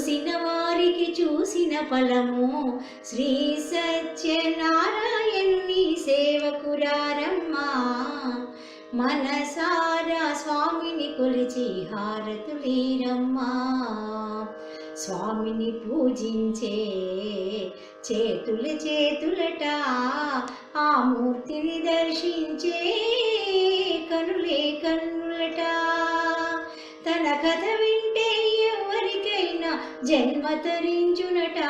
చూసిన వారికి చూసిన ఫలము. శ్రీ సత్యనారాయణుని సేవకురారమ్మా. మనసారా స్వామిని కొలిచి హారతులీరమ్మా. స్వామిని పూజించే చేతుల చేతులట ఆ మూర్తిని దర్శించే ఎవరికైనా జన్మ తరించునట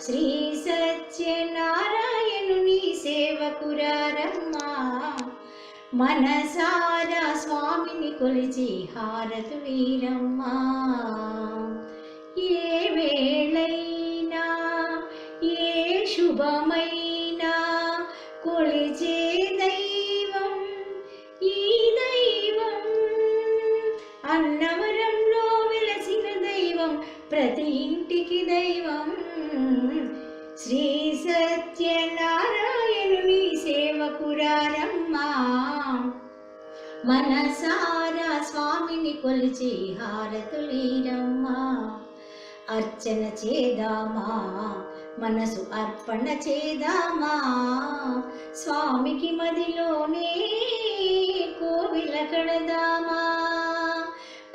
శ్రీ సత్యనారాయణుని సేవకురారమ్మా. మనసారా స్వామిని కొలిచి హారతు వీరమ్మా. ఏ వేళైనా ఏ శుభమై సేవకురారమ్మా మనసారా స్వామిని కొలిచి హారతులీరమ్మా. అర్చన చేదామా మనసు అర్పణ చేదామా. స్వామికి మదిలోనే కోవిల కడదామా.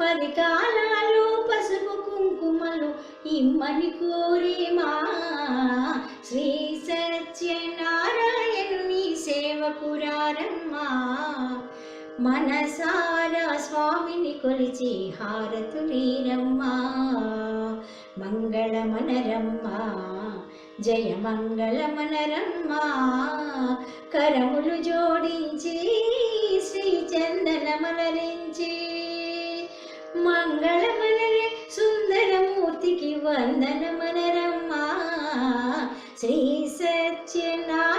పది కాలాలు పసుపు కుంకుమలు ఇమ్మని కోరేమా. శ్రీ సత్యనారాయణ సేవకురారమ్మా మనసారా స్వామిని కొలిచి హారతులీరమ్మా మంగళమనరమ్మా జయ మంగళమనరమ్మా కరములు జోడించి శ్రీ చందనమలరించి మంగళమనరే సుందరమూర్తికి వందన మనరమ్మ. శ్రీ సత్యనారాయణుని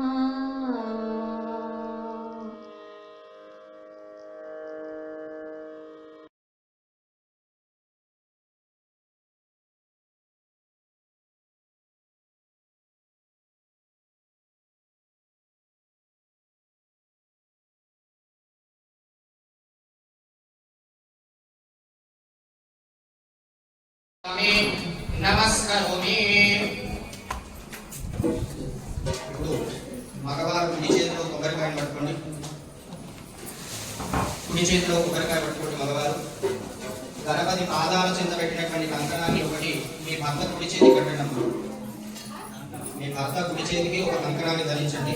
నమస్కరోమి. ఇప్పుడు మగవారు కుడి చేతిలో కొబ్బరికాయ పట్టుకోండి. కుడి చేతిలో కొబ్బరికాయ పట్టుకోండి మగవారు. గణపతి పాదాల చింత పెట్టినటువంటి కంకణాన్ని ఒకటి మీ భర్త కుడి చేతి కట్టండి అమ్మా. మీ భర్త కుడి చేతికి ఒక కంకణాన్ని ధరించండి.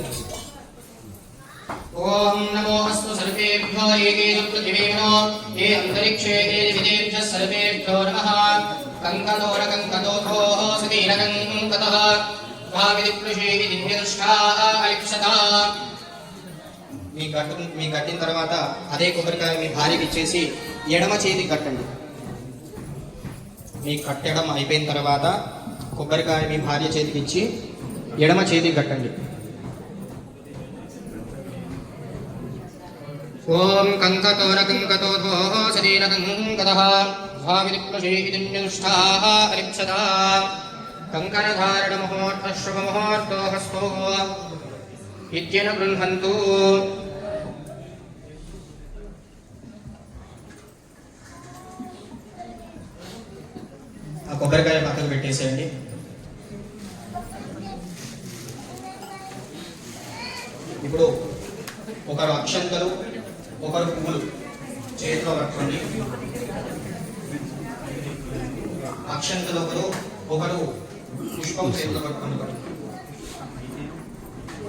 ఓం నమో అస్తు సర్వేభ్యో ఏకే పృథివేనో ఏ అంతరిక్షే ఏ విదేభ్య సర్వేభ్యో నమః. కంకణోధో సుదీరకంకతః భావిదిప్లుషే దివ్యదృష్టా అలిప్సతా మీ కట్టు మీ కట్టిన తర్వాత అదే కొబ్బరికాయ మీ భార్యకి ఇచ్చేసి ఎడమ చేతికి కట్టండి. మీ కట్టడం అయిపోయిన తర్వాత కొబ్బరికాయ మీ భార్య చేతికి ఇచ్చి ఎడమ చేతికి కట్టండి. ఓం కంకతోర కంకతోధో శరీర కంకతః భావిదిప్లషేదిన్యనుష్ఠాः అలిప్సదా కంకణధారణ ముహూర్త శుభ ముహూర్తో హస్తో ఇత్యన గృహంతు ఆ కొబ్బరికాయ పక్కకు పెట్టేసేయండి. ఇప్పుడు ఒకరు అక్షంతలు ఒకరు పువ్వులు చేతిలో పట్టుకోండి అక్షంతలు ఒకరు ఒకరు పుష్పం చేతిలో పట్టుకోండి ఒకరు.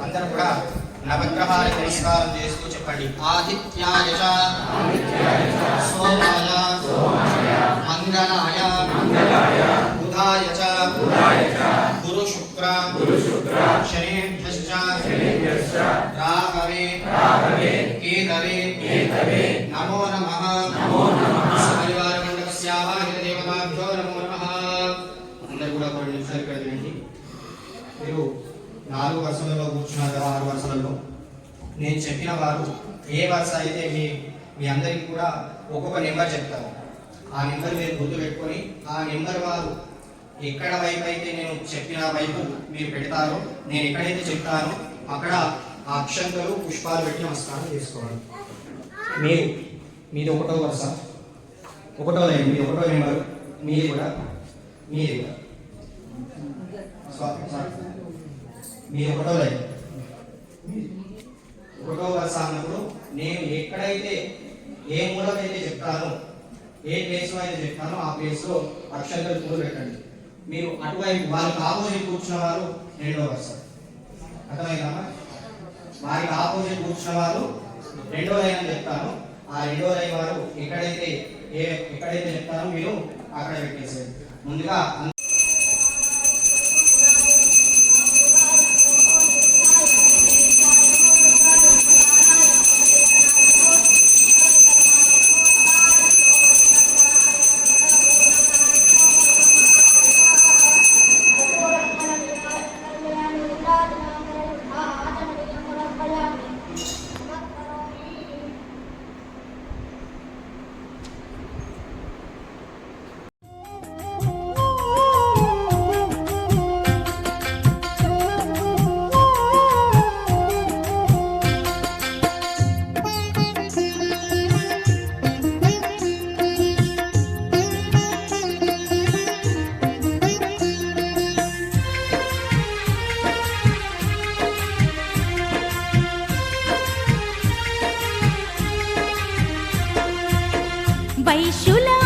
అందరూ కూడా నవగ్రహాల నమస్కారం చేస్తూ చెప్పండి. ఆదిత్యాయ సోమాయ మంగళాయ బుధాయ గురు శుక్ర శనేభ్యశ్చ రాహవే కేతవే నమో నమః సపరివార మండపస్యావాహిత దేవతాభ్యో నమో నమః అందరూ కూడా కొన్ని నిమిషాలు ఇక్కడ వినండి మీరు నాలుగు వరుసలలో కూర్చున్నారు కదా ఆరు వరుసలలో. నేను చెప్పిన వారు ఏ వరుస అయితే మీ మీ అందరికీ కూడా ఒక్కొక్క నెంబర్ చెప్తాను ఆ నెంబర్ మీరు గుర్తు పెట్టుకొని ఆ నెంబర్ వారు ఎక్కడ వైపు అయితే నేను చెప్పిన వైపు మీరు పెడతారో నేను ఎక్కడైతే చెప్తానో అక్కడ ఆ అక్షంతలు పుష్పాలు పెట్టి నమస్కారం చేసుకోవాలి. మీరు మీది ఒకటో వరుస. ఒకటో లైన్ మీది ఒకటో నెంబర్. మీది కూడా మీది కూడా. స్వా- సారీ. మీ ఒకటో లైన్. ఒకటో వరుస అన్నప్పుడు నేను ఎక్కడైతే ఏ మూలకైతే చెప్తానో ఏ ప్లేస్లో అయితే చెప్తానో ఆ ప్లేస్లో అక్షంతలు పూలు పెట్టండి. మీరు అటువైపు వారికి ఆపోజిట్ కూర్చున్న వారు రెండో వరుస అర్థమైందమ్మా వారికి ఆపోజిట్ కూర్చున్న వారు రెండో లైన్ అని చెప్తాను. ఆ రెండో లైన్ వారు ఎక్కడైతే ఏ ఎక్కడైతే చెప్తానో మీరు అక్కడ పెట్టేసేది ముందుగా వైశులా